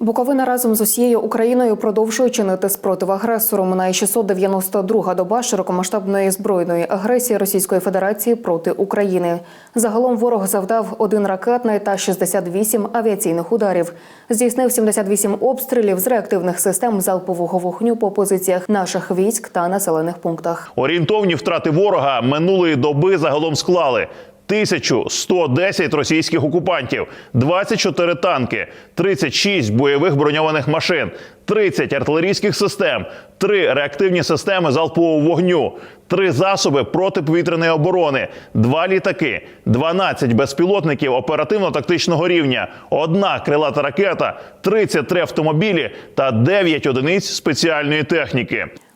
Буковина разом з усією Україною продовжує чинити спротив агресору. Минає 692 доба широкомасштабної збройної агресії Російської Федерації проти України. Загалом ворог завдав один ракетний та 68 авіаційних ударів. Здійснив 78 обстрілів з реактивних систем залпового вогню по позиціях наших військ та населених пунктах. Орієнтовні втрати ворога минулої доби загалом склали 1110 російських окупантів, 24 танки, 36 бойових броньованих машин, 30 артилерійських систем, 3 реактивні системи залпового вогню, 3 засоби протиповітряної оборони, 2 літаки, 12 безпілотників оперативно-тактичного рівня, 1 крилата ракета, 33 автомобілі та 9 одиниць спеціальної техніки.